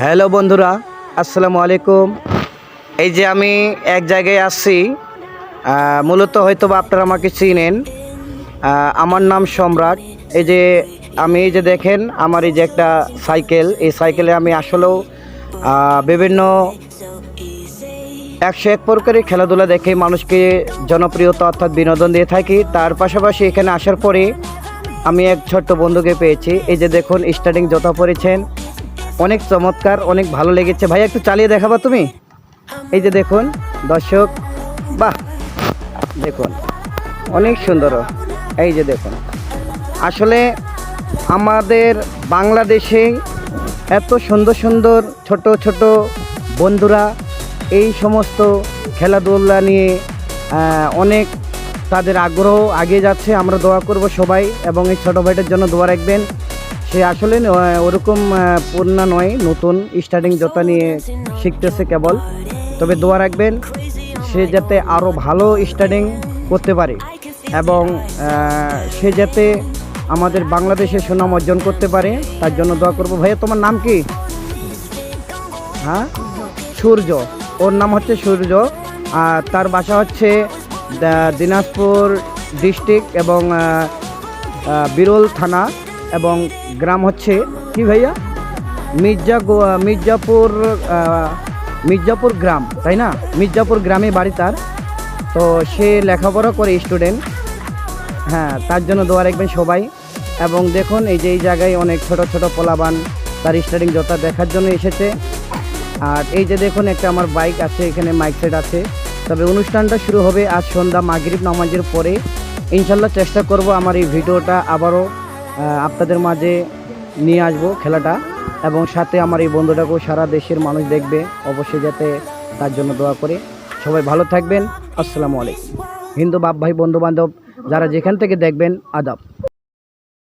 Hello বন্ধুরা, আসসালামু আলাইকুম। এই যে আমি এক জায়গায় আসছি মূলত হয়তো বা আপনারা আমাকে চিনেন। আমার নাম সম্রাট। এই যে আমি, এই যে দেখেন, আমার এই যে একটা সাইকেল। এই সাইকেলে আমি আসলেও বিভিন্ন একশো এক প্রকারের খেলাধুলা দেখে মানুষকে জনপ্রিয়তা অর্থাৎ বিনোদন দিয়ে থাকি। তার পাশাপাশি এখানে আসার পরে আমি এক ছোট্ট বন্ধুকে পেয়েছি। এই যে দেখুন স্টার্টিং জোতা পরেছেন অনেক চমৎকার, অনেক ভালো লেগেছে। ভাই একটু চালিয়ে দেখাবা তুমি? এই যে দেখুন, দর্শক, বাহ! দেখুন, অনেক সুন্দর। এই যে দেখুন, আসলে আমাদের বাংলাদেশে এত সুন্দর সুন্দর ছোট ছোট বন্ধুরা এই সমস্ত খেলাধুলা নিয়ে অনেক তাদের আগ্রহ আগিয়ে যাচ্ছে। আমরা দোয়া করব সবাই এবং এই ছোটো ভাইটার জন্য দোয়া রাখবেন। সে আসলে ওরকম পূর্ণা নয়, নতুন স্টার্টিং জোতা নিয়ে শিখতেছে কেবল। তবে দোয়া রাখবেন, সে যাতে আরও ভালো স্টার্টিং করতে পারে এবং সে যাতে আমাদের বাংলাদেশে সুনাম অর্জন করতে পারে, তার জন্য দোয়া করব। ভাইয়া, তোমার নাম কি? হ্যাঁ? সূর্য। ওর নাম হচ্ছে সূর্য। আর তার বাসা হচ্ছে দিনাজপুর ডিস্ট্রিক্ট এবং বিরল থানা। এবং গ্রাম হচ্ছে কি ভাইয়া? মির্জা মির্জাপুর মির্জাপুর গ্রাম, তাই না? মির্জাপুর গ্রামে বাড়ি তার। তো সে লেখাপড়া করে স্টুডেন্ট হ্যাঁ তার জন্য দোয়া রাখবেন সবাই। এবং দেখুন, এই যে এই জায়গায় অনেক ছোট ছোট পোলাবান, তার স্টার্টিং জোতা দেখার জন্য এসেছে। আর এই যে দেখুন, একটা আমার বাইক আছে, এখানে মাইক সেট আছে। তবে অনুষ্ঠানটা শুরু হবে আজ সন্ধ্যা মাগরিব নামাজের পরে। ইনশাল্লাহ চেষ্টা করব আমার এই ভিডিওটা আবারও আপনাদের মাঝে নিয়ে আসব খেলাটা এবং সাথে আমার এই বন্ধুটাকেও সারা দেশের মানুষ দেখবে, অবশ্যই যাতে তার জন্য দোয়া করে। সবাই ভালো থাকবেন। আসসালামু আলাইকুম। হিন্দু বাপ ভাই বন্ধু বান্ধব যারা যেখান থেকে দেখবেন, আদাব।